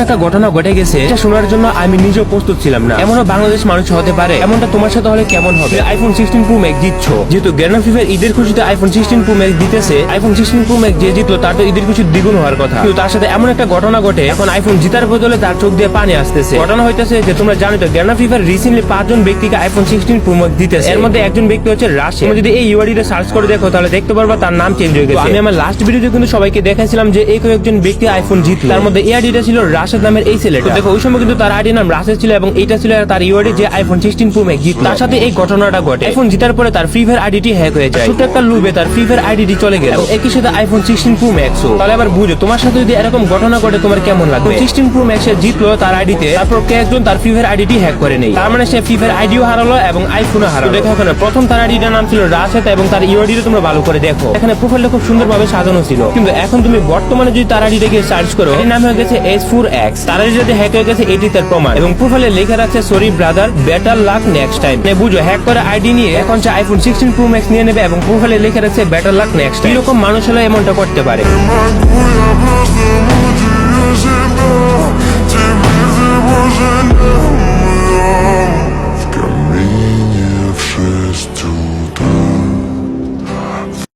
একটা ঘটনা ঘটে গেছে, এটা শোনার জন্য আমি নিজেও প্রস্তুত ছিলাম না। এমনও বাংলাদেশ মানুষ হতে পারে। এমনটা তোমার সাথে হলে কেমন হবে? আইফোন সিক্সটিন প্রো ম্যাক্স জিতছ। যেহেতু গ্যানা ফিফার ঈদের খুশিতে আইফোন সিক্সটিন প্রো ম্যাক্স দিতেছে আইফোন সিক্সটিন প্রো ম্যাক্স যে জিতলো, তার তো ঈদের খুশি দ্বিগুণ হওয়ার কথা। কিন্তু তার সাথে এমন একটা ঘটনা ঘটে, এখন আইফোন জিতার বদলে তার চোখ দিয়ে পানি আসতেছে। ঘটনা হইতেছে যে তোমরা জানো তো গ্যানা ফিফার রিসেন্টলি পাঁচজন ব্যক্তিকে আইফোন সিক্সটিন প্রো ম্যাক্স দিতেছে এর মধ্যে একজন ব্যক্তি হচ্ছে রাশি তুমি যদি এই ইউআইডিতে সার্চ করে দেখো, তাহলে দেখতে পারবা তার নাম চেঞ্জ হয়ে গেছে। আমি আমার লাস্ট ভিডিওতে কিন্তু সবাইকে দেখাইছিলাম যে এই কয়েকজন ব্যক্তি আইফোন জিতলো। তার মধ্যে এই আইডিটা ছিল রাশেদ নামের এই ছেলেটা। দেখো ওই সময় কিন্তু তার আইডি নাম রাশেদ ছিল এবং এইটা ছিল তার ইউআইডি যে আইফোন সিক্সটিন প্রো ম্যাক্স জিত তার সাথে এই ঘটনাটা ঘটে। আইফোন জিতার পরে তার ফ্রি ফায়ার আইডিটি হ্যাক হয়ে যায়। ছোট্ট একটা লুবে তার ফ্রি ফায়ার আইডিটি চলে গেল। এবং একই সাথে আইফোন সিক্সটিন প্রো ম্যাক্স তাহলে আবার বুঝো তোমার সাথে যদি এরকম ঘটনা ঘটে তোমার কেমন লাগবে? সিক্সটিন প্রো ম্যাক্স জিতলো তার আইডিতে তারপর কে একজন তার ফ্রি ফায়ার আইডিটি হ্যাক করে নেই। তার মানে সে ফ্রি ফায়ার আইডিও হারালো এবং আইফোনও হারালো। দেখো এখানে প্রথম তার আইডিটার নাম ছিল রাশেদ এবং তার ইউআইডিটা তোমরা ভালো করে দেখো। এখানে প্রোফাইলটা খুব সুন্দরভাবে সাজানো ছিল। কিন্তু এখন তুমি বর্তমানে যদি তার আইডিটাকে সার্চ করো এর নাম হয়ে গেছে এস ফোর এক্স তারা যদি হ্যাক হয়ে গেছে, এটি তার প্রমাণ। এবং প্রোফাইলে লেখা রাখছে sorry brother better luck next time বুঝো হ্যাক করে আইডি নিয়ে এখন সে আইফোন সিক্সটিন প্রো ম্যাক্স নিয়ে নেবে এবং প্রোফাইলে লেখা রাখছে বেটার লাক নেক্সট এরকম মানুষ হলে এমনটা করতে পারে।